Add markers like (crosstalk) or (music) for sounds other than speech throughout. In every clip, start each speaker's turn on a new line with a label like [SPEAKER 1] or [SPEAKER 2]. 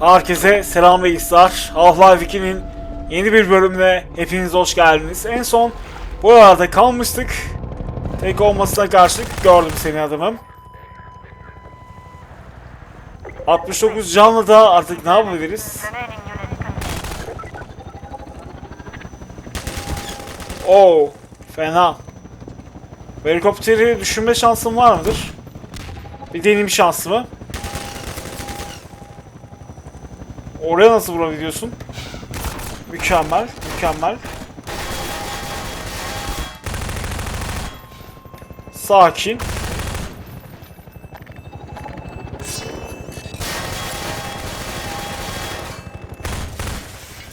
[SPEAKER 1] Herkese selam ve ihsar. Half-Life 2'nin yeni bir bölümüne hepiniz hoş geldiniz. En son buralarda kalmıştık. Tek olmasına karşılık gördüm seni adamım. 69 canlı da artık ne yapabiliriz? Oo, fena. Bu Helikopteri düşürme şansım var mıdır? Bir deneyim şansımı. Oraya nasıl vurabiliyorsun? Mükemmel, mükemmel. Sakin.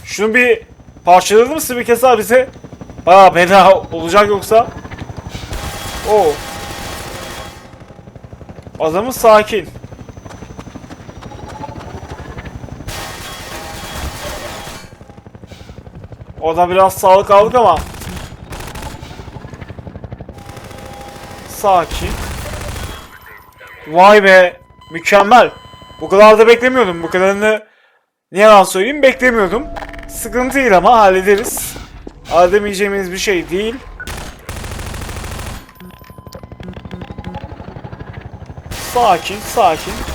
[SPEAKER 1] Şunu bir parçaladı mısın bir kez bize? Baya bela olacak yoksa. Oo. Adamı sakin. O da biraz sağlık aldık ama. Sakin. Vay be. Mükemmel. Bu kadar da beklemiyordum. Bu kadarını ne yalan söyleyeyim beklemiyordum. Sıkıntı değil ama hallederiz. Halledemeyeceğimiz bir şey değil. Sakin, sakin.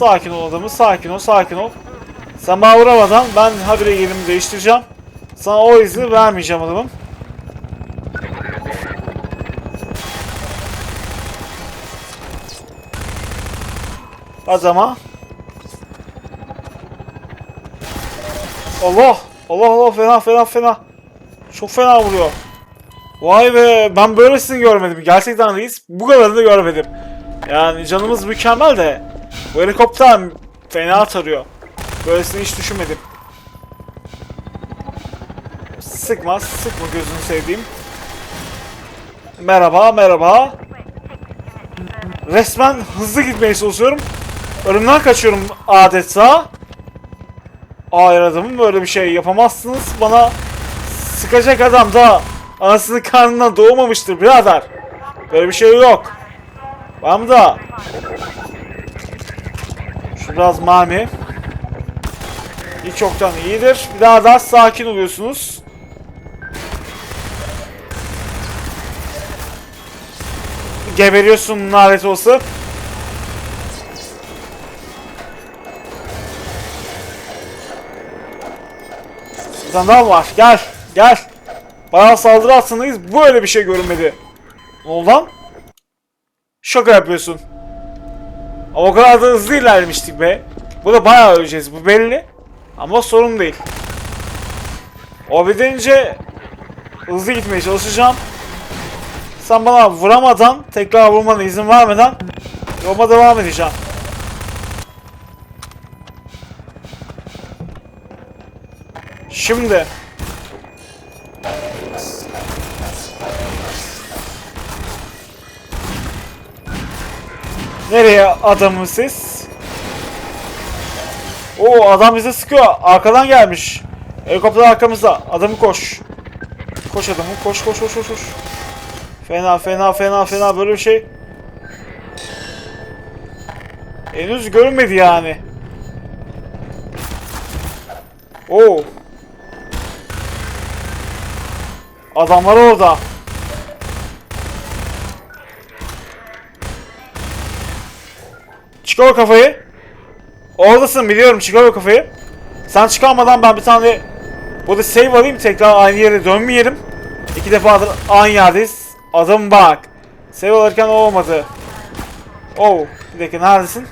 [SPEAKER 1] Sakin ol adamı, sakin ol, sakin ol. Sen bana vuramadan ben habire yerimi değiştireceğim. Sana o izni vermeyeceğim adamım. Hadi ama. Allah! Allah Allah fena fena fena. Çok fena vuruyor. Vay be ben böylesini görmedim. Gerçekten reis bu kadarını görmedim. Yani canımız mükemmel de bu helikopter fena tarıyor. Böylesini hiç düşünmedim. Sıkma, sıkma gözünü sevdiğim. Merhaba, merhaba. Resmen hızlı gitmeye çalışıyorum. Ölümden kaçıyorum adeta. Hayır adamım böyle bir şey yapamazsınız. Bana sıkacak adam da anasının karnından doğmamıştır birader. Böyle bir şey yok. Mı da? Biraz mermi. Hiç çoktan iyidir. Bir daha daha sakin oluyorsunuz. Geberiyorsun lanet olsun. Daha var. Gel. Gel. Bayağı saldırı altındayız. Böyle bir şey görünmedi. Ne oldu lan? Şaka yapıyorsun. Ama o kadar da hızlı ilerlemiştik be. Bu da bayağı öleceğiz. Bu belli. Ama sorun değil. O bitince hızlı gitmeye çalışacağım. Sen bana vuramadan, tekrar vurmana izin vermeden yoluma devam edeceğim. Şimdi Nereye adamı siz? Oo adam bize sıkıyor. Arkadan gelmiş. Helikopter arkamızda. Adamı koş. Koş adamı. Koş koş koş koş. koş. Fena fena fena fena böyle bir şey. Henüz görünmedi yani. Oo. Adamlar orada. Çıkar o kafayı. Oradasın biliyorum çıkar o kafayı. Sen çıkarmadan ben bir tane burada save alayım tekrar aynı yere dönmeyelim. İki defadır aynı yerdeyiz. Adım bak. Save alırken olmadı. Oh. Bir dakika neredesin?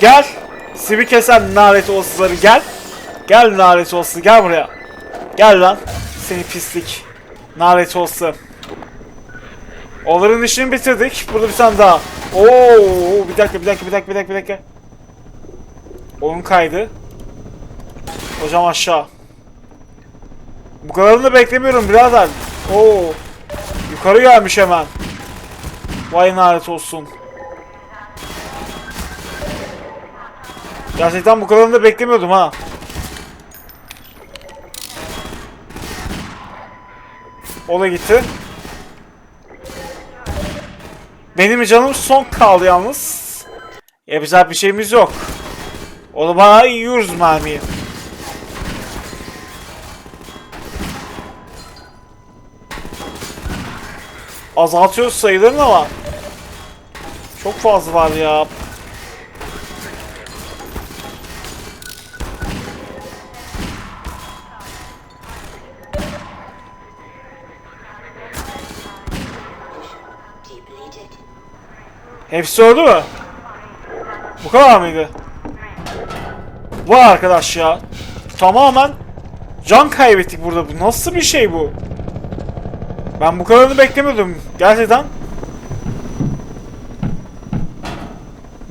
[SPEAKER 1] Gel. Sivi kesen nalet olsuzları gel. Gel nalet olsun gel buraya. Gel lan. Seni pislik. Nalet olsun. Onların işini bitirdik. Burada bir tane daha Oo bir dakika bir dakika bir dakika bir dakika bir dakika. Oyun kaydı. Hocam aşağı. Bu kadarını da beklemiyorum birader. Oo. Yukarı gelmiş hemen. Vay lanet olsun. Gerçekten bu kadarını da beklemiyordum ha. O da gitti. Benim canım son kaldı yalnız. Yapacak bir şeyimiz yok. O da bana yiyoruz mermiyi. Azaltıyoruz sayılarını ama çok fazla var ya. Hepsi öldü mü? Bu kadar mıydı? Vay arkadaş ya. Tamamen can kaybettik burada. Bu nasıl bir şey bu? Ben bu kadarını beklemiyordum. Gerçekten.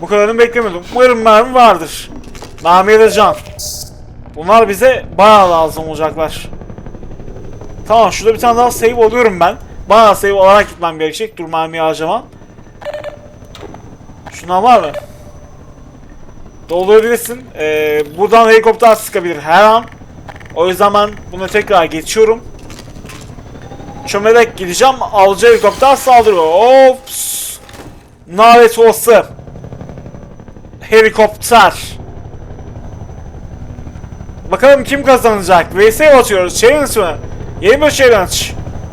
[SPEAKER 1] Bu kadarını beklemiyordum. Umarım mermi vardır. Mermiye de can. Bunlar bize bayağı lazım olacaklar. Tamam şurada bir tane daha save alıyorum ben. Bayağı save alarak gitmem gerekecek. Dur mermiyi harcamam. Şundan var mı? Doldurabilirsin. Ee, buradan helikopter sıkabilir her an. O yüzden ben bunu tekrar geçiyorum. Çömelerek gideceğim. Alıcı helikopter saldırıyor. Ops. Nalet olası. Helikopter. Bakalım kim kazanacak? VS atıyoruz. Challenge mı? Yeni bir challenge.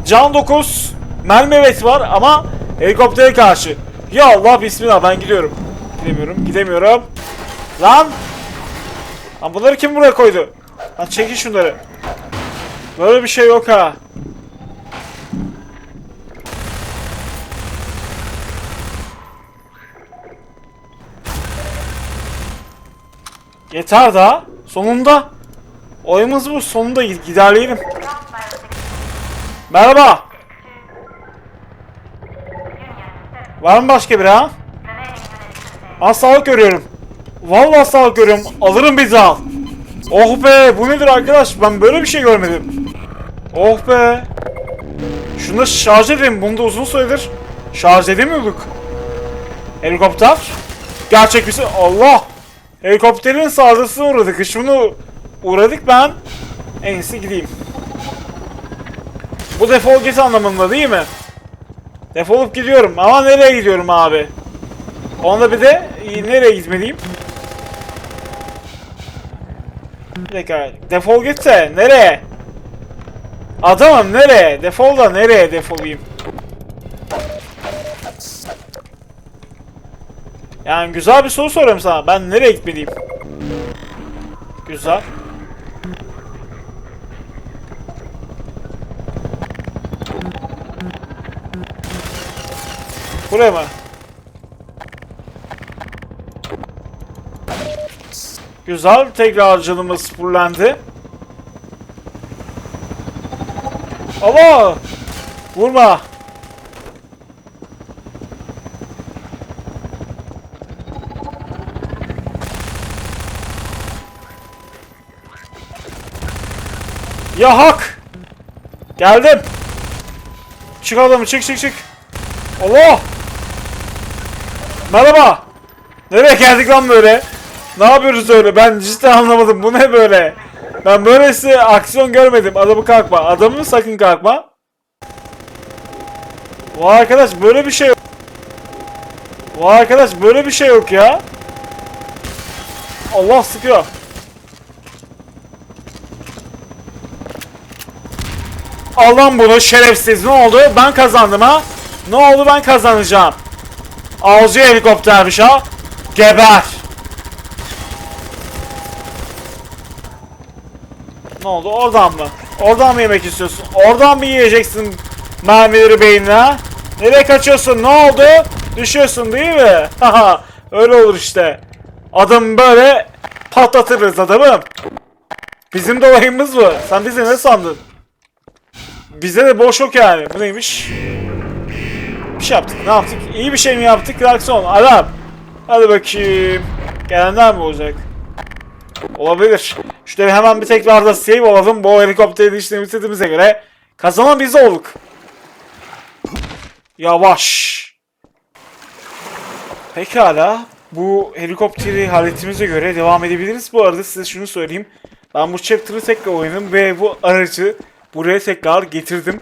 [SPEAKER 1] Can 9. Mermi evet var ama helikoptere karşı. Ya Allah bismillah ben gidiyorum. Gidemiyorum. Gidemiyorum. Lan. Lan bunları kim buraya koydu? Lan çekin şunları. Böyle bir şey yok ha. Yeter daha. Sonunda. Oyumuz bu. Sonunda giderleyelim. Merhaba. Var mı başka biri ha? Az görüyorum. Vallahi sağlık görüyorum. Alırım bizi al. Oh be bu nedir arkadaş? Ben böyle bir şey görmedim. Oh be. Şunu da şarj edelim. Bunu da uzun süredir şarj edemiyorduk. Helikopter. Gerçek bir şey. Allah. Helikopterin saldırısına uğradık. Kışımını uğradık ben. En iyisi gideyim. Bu defol git anlamında değil mi? Defolup gidiyorum. Ama nereye gidiyorum abi? Onda bir de e, nereye gitmeliyim? Bir dakika. Defol git de nereye? Adamım nereye? Defol da nereye defolayım? Yani güzel bir soru soruyorum sana. Ben nereye gitmeliyim? Güzel. Buraya mı? Güzel. Tekrar canımız fullendi. Ama vurma. Ya hak. Geldim. Çık adamı çık çık çık. Allah. Merhaba. Nereye geldik lan böyle? Ne yapıyoruz öyle? Ben cidden anlamadım. Bu ne böyle? Ben böylesi aksiyon görmedim. Adamı kalkma. Adamı sakın kalkma. Vay arkadaş böyle bir şey yok. Vay arkadaş böyle bir şey yok ya. Allah sıkıyor. Al lan bunu şerefsiz. Ne oldu? Ben kazandım ha. Ne oldu ben kazanacağım. Avcı helikoptermiş ha. Geber. Ne oldu? Oradan mı? Oradan mı yemek istiyorsun? Oradan mı yiyeceksin mermileri beynine? Nereye kaçıyorsun? Ne oldu? Düşüyorsun değil mi? Haha. (laughs) Öyle olur işte. Adam böyle patlatırız adamım. Bizim de olayımız bu. Sen bizi ne sandın? Bize de boş yok yani. Bu neymiş? Bir şey yaptık. Ne yaptık? İyi bir şey mi yaptık? Reaksiyon. Alarm. Hadi bakayım. Gelenler mi olacak? Olabilir. Şöyle hemen bir tekrar da save alalım. Bu helikopteri işlemi bitirdiğimize göre kazanan biz olduk. Yavaş. Pekala. Bu helikopteri hallettiğimize göre devam edebiliriz. Bu arada size şunu söyleyeyim. Ben bu chapter'ı tekrar oynadım ve bu aracı buraya tekrar getirdim.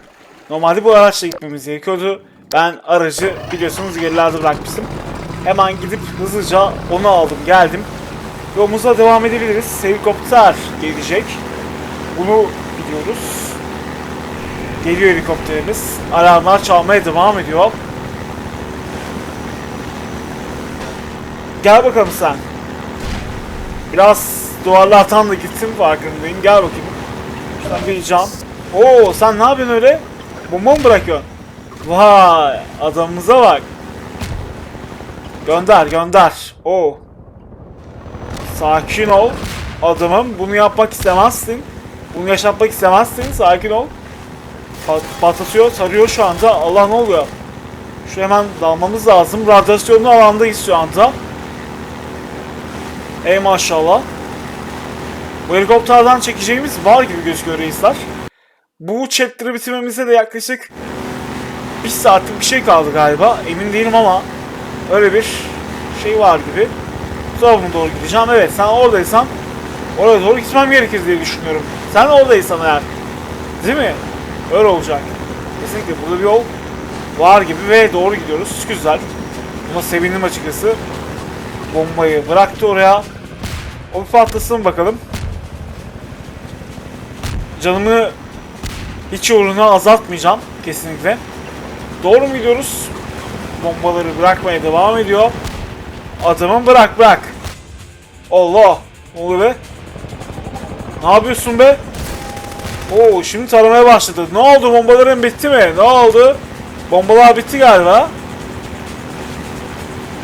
[SPEAKER 1] Normalde bu araçla gitmemiz gerekiyordu. Ben aracı biliyorsunuz gerilerde bırakmıştım. Hemen gidip hızlıca onu aldım geldim. Yolumuza devam edebiliriz. Helikopter gelecek. Bunu biliyoruz. Geliyor helikopterimiz. Alarmlar çalmaya devam ediyor. Gel bakalım sen. Biraz duvarlardan da gittim farkındayım. Gel bakayım. Şuradan bir cam. Oo sen ne yapıyorsun öyle? Bomba mı bırakıyorsun? Vay adamımıza bak. Gönder gönder. Oo. Sakin ol. Adamım bunu yapmak istemezsin. Bunu yaşatmak istemezsin. Sakin ol. Pat patlatıyor, sarıyor şu anda. Allah ne oluyor? Şu hemen dalmamız lazım. Radyasyonlu alandayız şu anda. Ey maşallah. Bu helikopterden çekeceğimiz var gibi gözüküyor reisler. Bu chapter'ı bitirmemize de yaklaşık bir saatlik bir şey kaldı galiba. Emin değilim ama öyle bir şey var gibi. Zorunlu doğru gideceğim. Evet sen oradaysan oraya doğru gitmem gerekir diye düşünüyorum. Sen oradaysan eğer. Değil mi? Öyle olacak. Kesinlikle burada bir yol var gibi ve doğru gidiyoruz. Güzel. Buna sevindim açıkçası. Bombayı bıraktı oraya. O bir patlasın bakalım. Canımı hiç uğruna azaltmayacağım kesinlikle. Doğru mu gidiyoruz? Bombaları bırakmaya devam ediyor. Adamın bırak bırak. Allah. Ne oluyor be? Ne yapıyorsun be? Oo şimdi taramaya başladı. Ne oldu bombaların bitti mi? Ne oldu? Bombalar bitti galiba.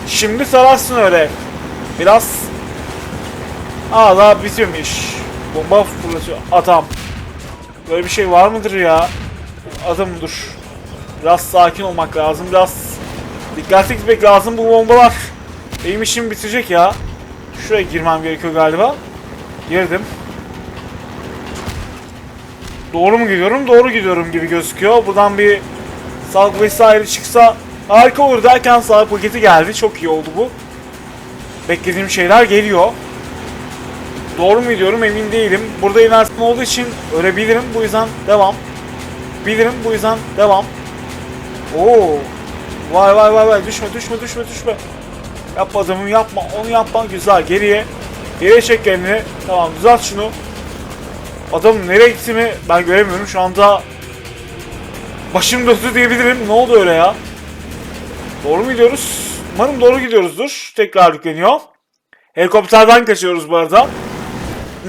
[SPEAKER 1] Şimdi tararsın öyle. Biraz Aa daha bitmemiş. Bomba fırlatıyor. Adam. Böyle bir şey var mıdır ya? Adam dur. Biraz sakin olmak lazım. Biraz dikkatli gitmek lazım bu bombalar. Benim işimi bitirecek ya. Şuraya girmem gerekiyor galiba. Girdim. Doğru mu gidiyorum? Doğru gidiyorum gibi gözüküyor. Buradan bir sağlık vesaire çıksa harika olur derken sağlık paketi geldi. Çok iyi oldu bu. Beklediğim şeyler geliyor. Doğru mu gidiyorum emin değilim. Burada inersin olduğu için ölebilirim. Bu yüzden devam. Bilirim bu yüzden devam. Oo. Vay vay vay vay düşme düşme düşme düşme. Yapma adamım yapma onu yapma güzel geriye. Geriye çek kendini. Tamam düzelt şunu. Adam nereye gitti mi ben göremiyorum şu anda. Başım döndü diyebilirim. Ne oldu öyle ya? Doğru mu gidiyoruz? Umarım doğru gidiyoruzdur. Tekrar yükleniyor. Helikopterden kaçıyoruz bu arada.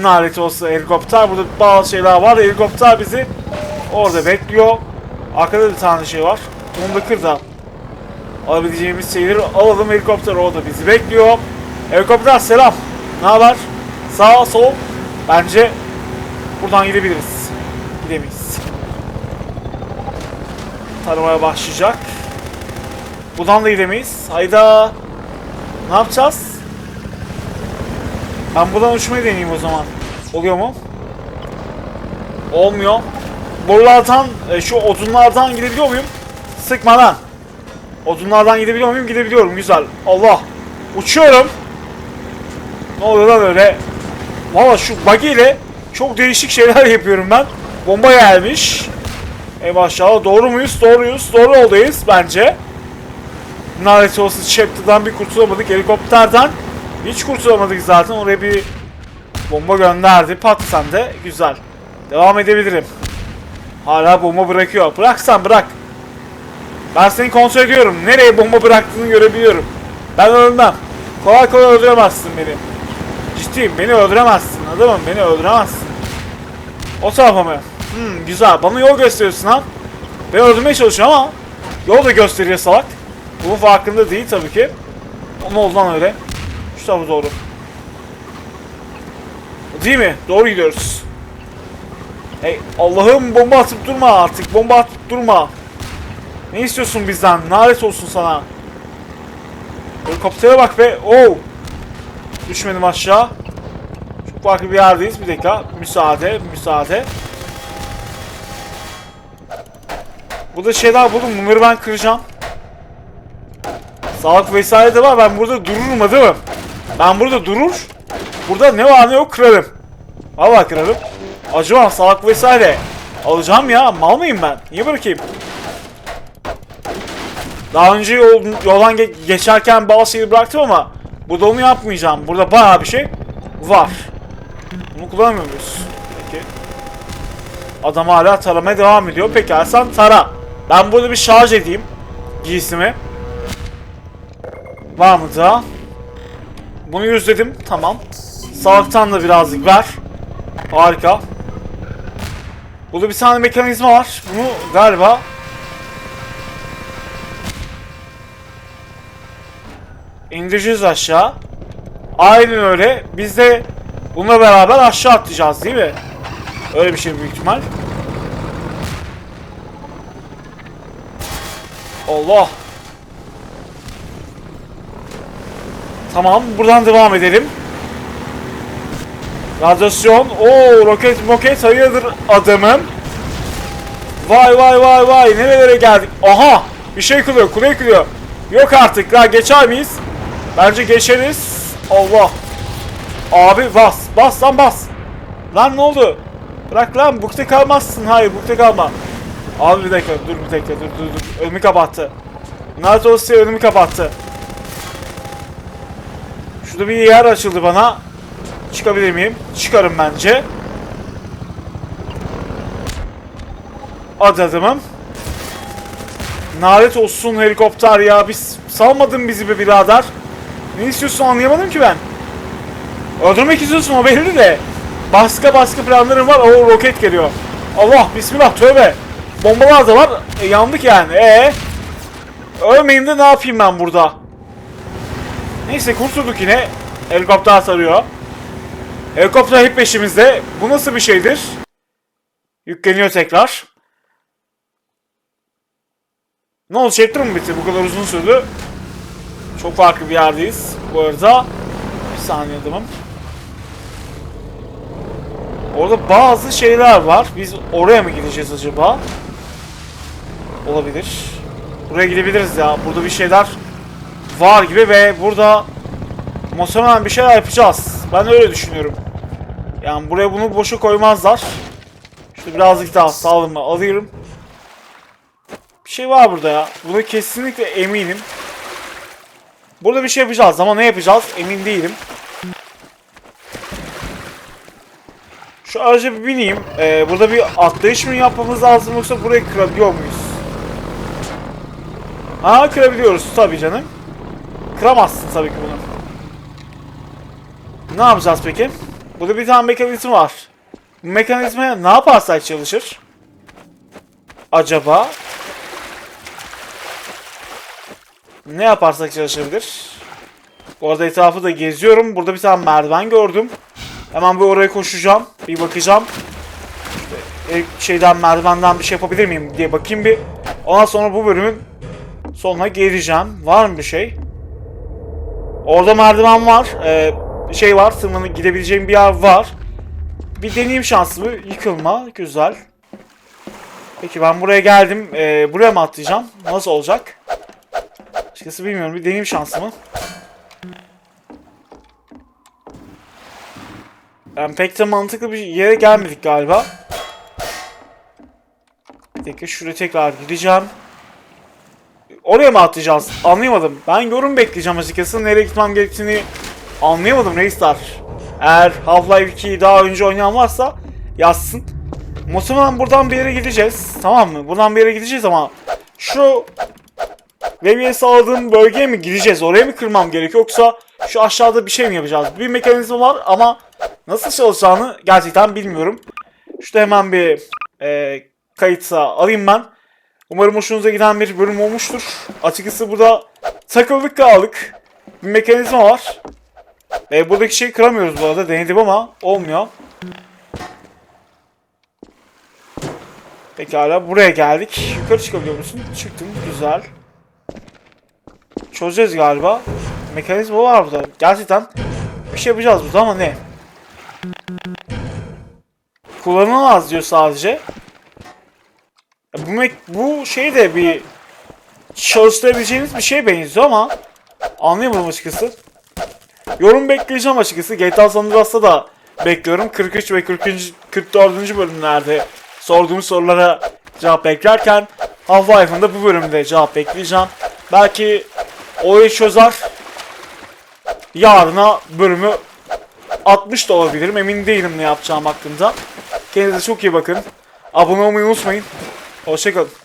[SPEAKER 1] Lanet olsa helikopter. Burada bazı şeyler var. Helikopter bizi orada bekliyor. Arkada bir tane şey var. Onu da. Alabileceğimiz şeyleri alalım. Helikopter orada bizi bekliyor. Helikopter selam. Ne haber? Sağ sol. Bence buradan gidebiliriz. Gidemeyiz. Taramaya başlayacak. Buradan da gidemeyiz. Hayda. Ne yapacağız? Ben buradan uçmayı deneyeyim o zaman. Oluyor mu? Olmuyor. Borulardan, e, şu odunlardan gidebiliyor muyum? Sıkmadan. Odunlardan gidebiliyor muyum? Gidebiliyorum. Güzel. Allah. Uçuyorum. Ne oluyor lan öyle? Valla şu buggy ile çok değişik şeyler (laughs) yapıyorum ben. Bomba gelmiş. Ey maşallah. Doğru muyuz? Doğruyuz. Doğru yoldayız bence. Lanet olsun chapter'dan bir kurtulamadık. Helikopterden hiç kurtulamadık zaten. Oraya bir bomba gönderdi. Pat de. Güzel. Devam edebilirim. Hala bomba bırakıyor. Bıraksan bırak. Ben seni kontrol ediyorum. Nereye bomba bıraktığını görebiliyorum. Ben ölmem. Kolay kolay öldüremezsin beni. Ciddiyim. Beni öldüremezsin. Adamım beni öldüremezsin. O tarafa mı? Hmm, güzel. Bana yol gösteriyorsun ha. Beni öldürmeye çalışıyor ama yol da gösteriyor salak. Bunun farkında değil tabii ki. Ama oldu lan öyle. Şu tarafa doğru. Değil mi? Doğru gidiyoruz. Hey Allah'ım bomba atıp durma artık. Bomba atıp durma. Ne istiyorsun bizden? Nalet olsun sana. Helikoptere bak be. Oo. Düşmedim aşağı. Çok farklı bir yerdeyiz. Bir dakika. Müsaade, müsaade. Burada şeyler buldum. Bunları ben kıracağım. Sağlık vesaire de var. Ben burada dururum mi? Ben burada durur. Burada ne var ne yok kırarım. Valla kırarım. Acaba sağlık vesaire. Alacağım ya. Mal mıyım ben? Niye bırakayım? Daha önce yol, yoldan ge- geçerken bazı şeyleri bıraktım ama burada onu yapmayacağım. Burada bayağı bir şey var. Bunu kullanmıyor muyuz? Peki. Adam hala taramaya devam ediyor. Peki sen tara. Ben burada bir şarj edeyim giysimi. Var mı daha? Bunu yüzledim. Tamam. Sağlıktan da birazcık ver. Harika. Burada bir tane mekanizma var. Bunu galiba indireceğiz aşağı. Aynen öyle. Biz de bununla beraber aşağı atlayacağız değil mi? Öyle bir şey büyük ihtimal. Allah. Tamam buradan devam edelim. Radyasyon. Oo roket moket hayırdır adamım. Vay vay vay vay nerelere geldik. Aha bir şey kılıyor kule kılıyor. Yok artık la geçer miyiz? Bence geçeriz. Allah. Abi bas bas lan bas. Lan ne oldu? Bırak lan bukte kalmazsın. Hayır bukte kalma. Abi bir dakika dur bir dakika dur dur dur. Önümü kapattı. Naruto önümü kapattı. Şurada bir yer açıldı bana. Çıkabilir miyim? Çıkarım bence. Hadi adamım. Nalet olsun helikopter ya. Biz salmadın bizi be birader. Ne istiyorsun anlayamadım ki ben. Öldürmek istiyorsun o belli de. Başka başka planlarım var. O roket geliyor. Allah bismillah tövbe. Bombalar da var. E, yandık yani. E Ölmeyeyim de ne yapayım ben burada? Neyse kurtulduk yine. Helikopter sarıyor. Helikopter hep peşimizde. Bu nasıl bir şeydir? Yükleniyor tekrar. Ne oldu? Chapter mı bitti? Bu kadar uzun sürdü. Çok farklı bir yerdeyiz. Bu arada bir saniye adamım. Orada bazı şeyler var. Biz oraya mı gideceğiz acaba? Olabilir. Buraya gidebiliriz ya. Burada bir şeyler var gibi ve burada muhtemelen bir şeyler yapacağız. Ben öyle düşünüyorum. Yani buraya bunu boşa koymazlar. İşte birazcık daha sağlığımı alıyorum. Bir şey var burada ya. Buna kesinlikle eminim. Burada bir şey yapacağız ama ne yapacağız emin değilim. Şu araca bir bineyim. Ee, burada bir atlayış mı yapmamız lazım yoksa burayı kırabiliyor muyuz? Ha kırabiliyoruz tabii canım. Kıramazsın tabii ki bunu. Ne yapacağız peki? Burada bir tane mekanizma var. Bu mekanizmaya ne yaparsak çalışır? Acaba? Ne yaparsak çalışabilir? Bu arada etrafı da geziyorum. Burada bir tane merdiven gördüm. Hemen bir oraya koşacağım. Bir bakacağım. İşte, e, şeyden merdivenden bir şey yapabilir miyim diye bakayım bir. Ondan sonra bu bölümün sonuna geleceğim. Var mı bir şey? Orada merdiven var. Ee, şey var. Tırmanıp gidebileceğim bir yer var. Bir deneyeyim şansımı. Yıkılma. Güzel. Peki ben buraya geldim. Ee, buraya mı atlayacağım? Nasıl olacak? Açıkçası bilmiyorum. Bir deneyeyim şansımı. Yani pek de mantıklı bir yere gelmedik galiba. Bir dakika şuraya tekrar gideceğim. Oraya mı atlayacağız? Anlayamadım. Ben yorum bekleyeceğim açıkçası. Nereye gitmem gerektiğini anlayamadım reisler. Eğer Half-Life 2'yi daha önce oynayan varsa yazsın. Muhtemelen buradan bir yere gideceğiz. Tamam mı? Buradan bir yere gideceğiz ama şu Levi'ye sağladığım bölgeye mi gideceğiz? Oraya mı kırmam gerekiyor yoksa şu aşağıda bir şey mi yapacağız? Bir mekanizma var ama nasıl çalışacağını gerçekten bilmiyorum. Şurada hemen bir e, kayıtsa alayım ben. Umarım hoşunuza giden bir bölüm olmuştur. Açıkçası burada takıldık kaldık. Bir mekanizma var. E, buradaki şeyi kıramıyoruz bu arada. Denedim ama olmuyor. Pekala buraya geldik. Yukarı çıkabiliyor musun? Çıktım. Güzel. Çözeceğiz galiba. Mekanizma var burada. Gerçekten bir şey yapacağız burada ama ne? Kullanılamaz diyor sadece. Bu, bu şey de bir çalıştırabileceğiniz bir şeye benziyor ama anlayamadım açıkçası. Yorum bekleyeceğim açıkçası. GTA San Andreas'ta da bekliyorum. 43 ve 40. 44. bölümlerde sorduğum sorulara cevap beklerken Half-Life'ın da bu bölümde cevap bekleyeceğim. Belki olayı çözer. Yarına bölümü 60 da olabilirim. Emin değilim ne yapacağım hakkında. Kendinize çok iyi bakın. Abone olmayı unutmayın. Hoşçakalın.